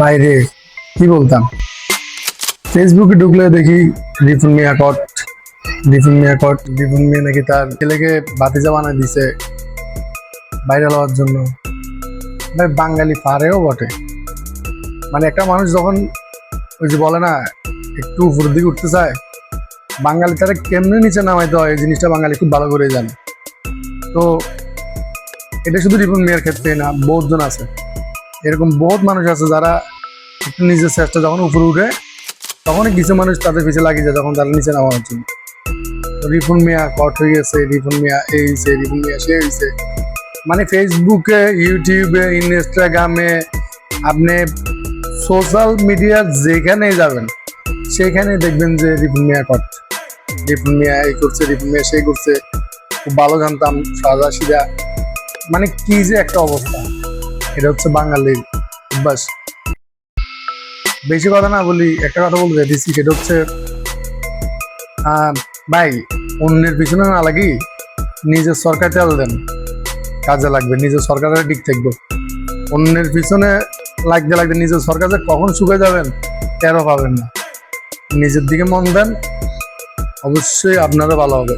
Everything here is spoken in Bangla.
বাইরে, কি বলতাম? ফেসবুকে ঢুকলে দেখি রিফুন মিয়া কট, রিফুন মিয়া কট, রিফুন মিয়া নাকি তার ছেলেকে বাতিজা বানায় দিছে ভাইরাল হওয়ার জন্য। ভাই, বাঙালি পারেও বটে। মানে একটা মানুষ যখন ওই যে বলে না, একটু উপরের দিকে উঠতে চায়, বাঙালি তারা কেমনে নিচে নামাইতে হয়? এই জিনিসটা বাঙালি খুব ভালো করে জানে। তো এটা শুধু রিপন মিয়ার ক্ষেত্রে না বহুত জন আছে। এরকম বহুত মানুষ আছে যারা নিজের চেষ্টা যখন উপরে উঠে, তখনই কিছু মানুষ তাদের পিছিয়ে লাগিয়ে যায় যখন তারা নিচে নামার জন্য। তো রিপন মিয়া কট হয়ে গেছে রিপন মিয়া এই হয়েছে রিপন মিয়া সে হয়েছে মানে ফেসবুকে ইউটিউবে ইনস্টাগ্রামে আপনি সোশ্যাল মিডিয়া যেখানে যাবেন, সেখানে দেখবেন যে রিপন মিয়া কট রিপন মিয়া এই করছে রিপন মিয়া সেই করছে। খুব ভালো জানতাম, সাদা সিধা। মানে কি যে একটা অবস্থা। এটা হচ্ছে বাঙালির অভ্যাস। বেশি কথা না বলি, একটা কথা বলতে দিচ্ছি সেটা হচ্ছে ভাই, অন্যের পিছনে না লাগি, নিজের সরকার চাল দেন, কাজে লাগবে, নিজের সরকারের ঠিক থাকবে। অন্যের পিছনে লাগতে লাগতে নিজের সরকার যে কখন শুকে যাবেন, টেরও পাবেন না। নিজের দিকে মন দেন, অবশ্যই আপনারও ভালো হবে।